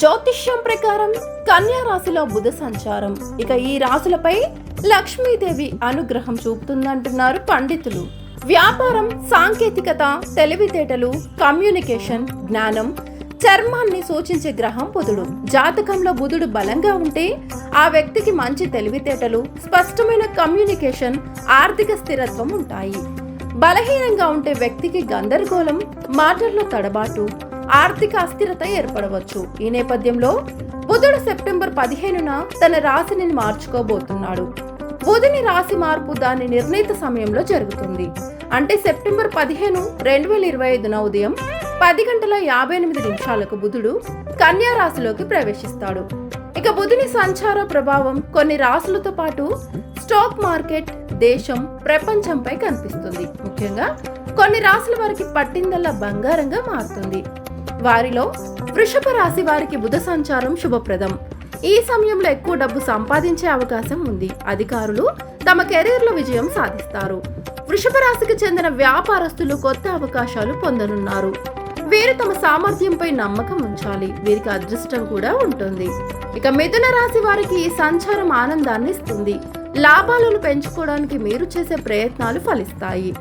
జ్యోతిష్యం ప్రకారం కన్యా రాశిలో బుధ సంచారం. ఇక ఈ రాశులపై లక్ష్మీదేవి అనుగ్రహం చూపుతుందంటున్నారు పండితులు. వ్యాపారం సాంకేతికత తెలివితేటలు కమ్యూనికేషన్ జ్ఞానం చర్మాన్ని సూచించే గ్రహం బుధుడు. జాతకంలో బుధుడు బలంగా ఉంటే ఆ వ్యక్తికి మంచి తెలివితేటలు స్పష్టమైన కమ్యూనికేషన్ ఆర్థిక స్థిరత్వం ఉంటాయి. బలహీనంగా ఉంటే వ్యక్తికి గందరగోళం మాటల్లో తడబాటు ఆర్థిక అస్థిరత ఏర్పడవచ్చు. ఈ నేపథ్యంలో బుధుడు సెప్టెంబర్ పదిహేనున తన రాశిని మార్చుకోబోతున్నాడు. బుధుని రాశి మార్పు దాని నిర్ణీత సమయంలో జరుగుతుంది. అంటే సెప్టెంబర్ పదిహేను రెండు వేల ఇరవై ఐదున ఉదయం పది గంటల యాభై ఎనిమిది నిమిషాలకు బుధుడు కన్యా రాశిలోకి ప్రవేశిస్తాడు. ఇక బుధుని సంచార ప్రభావం కొన్ని రాశులతో పాటు స్టాక్ మార్కెట్ దేశం ప్రపంచంపై కనిపిస్తుంది. ముఖ్యంగా కొన్ని రాశుల వారికి పట్టిందల్లా బంగారంగా మారుతుంది. వారిలో వృషభ రాశి వారికి బుధ సంచారం శుభప్రదం. ఈ సమయంలో ఎక్కువ డబ్బు సంపాదించే అవకాశం ఉంది. అధికారులు తమ కెరీర్లో విజయం సాధిస్తారు. వృషభ రాశికి చెందిన వ్యాపారస్తులు కొత్త అవకాశాలు పొందనున్నారు. వీరు తమ సామర్థ్యంపై నమ్మకం ఉంచాలి. వీరికి అదృష్టం కూడా ఉంటుంది. ఇక మిథున రాశి వారికి ఈ సంచారం ఆనందాన్ని ఇస్తుంది. లాభాలను పెంచుకోవడానికి మీరు చేసే ప్రయత్నాలు ఫలిస్తాయి.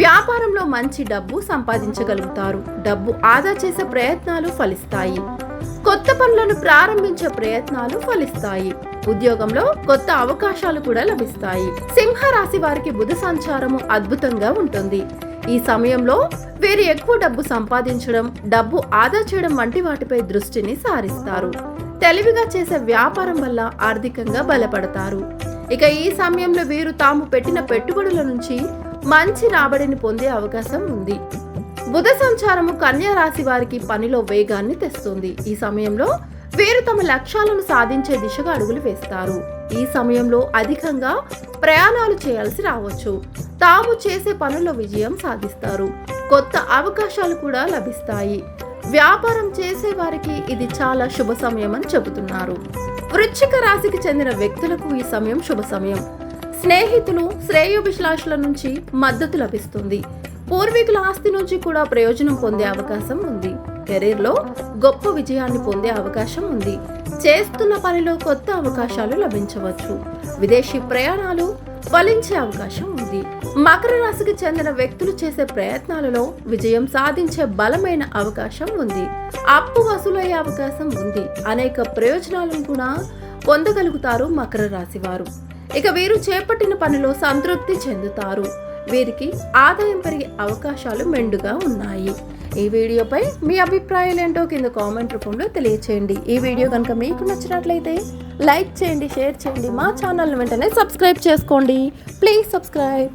వ్యాపారంలో మంచి డబ్బు సంపాదించగలుగుతారు. డబ్బు ఆదా చేసే ప్రయత్నాలు ఫలిస్తాయి. కొత్త పనులను ప్రారంభించే ప్రయత్నాలు ఫలిస్తాయి. ఉద్యోగంలో కొత్త అవకాశాలు కూడా లభిస్తాయి. సింహ రాశి వారికి బుధ సంచారము అద్భుతంగా ఉంటుంది. ఈ సమయంలో వీరు ఎక్కువ డబ్బు సంపాదించడం డబ్బు ఆదా చేయడం వంటి వాటిపై దృష్టిని సారిస్తారు. తెలివిగా చేసే వ్యాపారం వల్ల ఆర్థికంగా బలపడతారు. ఇక ఈ సమయంలో వీరు తాము పెట్టిన పెట్టుబడుల నుంచి మంచి రాబడిని పొందే అవకాశం ఉంది. బుధ సంచారము కన్యా రాశి వారికి పనిలో వేగాన్ని తెస్తుంది. ఈ సమయంలో వీరు తమ లక్ష్యాలను సాధించే దిశగా అడుగులు వేస్తారు. ఈ సమయంలో అధికంగా ప్రయాణాలు చేయాల్సి రావచ్చు. తాము చేసే పనుల్లో విజయం సాధిస్తారు. కొత్త అవకాశాలు కూడా లభిస్తాయి. వ్యాపారం చేసే వారికి ఇది చాలా శుభ సమయం అని చెబుతున్నారు. వృశ్చిక రాశికి చెందిన వ్యక్తులకు ఈ సమయం శుభ సమయం. స్నేహితులు శ్రేయోభిలాషుల నుంచి మద్దతు లభిస్తుంది. పూర్వీకుల ఆస్తి నుంచి కూడా ప్రయోజనం పొందే అవకాశం ఉంది. కెరీర్లో గొప్ప విజయాన్ని పొందే అవకాశం ఉంది. చేస్తున్న పనిలో కొత్త అవకాశాలు లభించవచ్చు. విదేశీ ప్రయాణాలు ఫలించే అవకాశం ఉంది. మకర రాశికి చెందిన వ్యక్తులు చేసే ప్రయత్నాలలో విజయం సాధించే బలమైన అవకాశం ఉంది. అప్పు వసూలయ్యే అవకాశం ఉంది. అనేక ప్రయోజనాలను కూడా పొందగలుగుతారు మకర రాశి వారు. ఇక వీరు చేపట్టిన పనిలో సంతృప్తి చెందుతారు. వీరికి ఆదాయం పెరిగే అవకాశాలు మెండుగా ఉన్నాయి. ఈ వీడియోపై మీ అభిప్రాయాలు ఏంటో కింద కామెంట్ రూపంలో తెలియచేయండి. ఈ వీడియో కనుక మీకు నచ్చినట్లయితే లైక్ చేయండి షేర్ చేయండి. మా ఛానల్ వెంటనే సబ్స్క్రైబ్ చేసుకోండి. Please subscribe.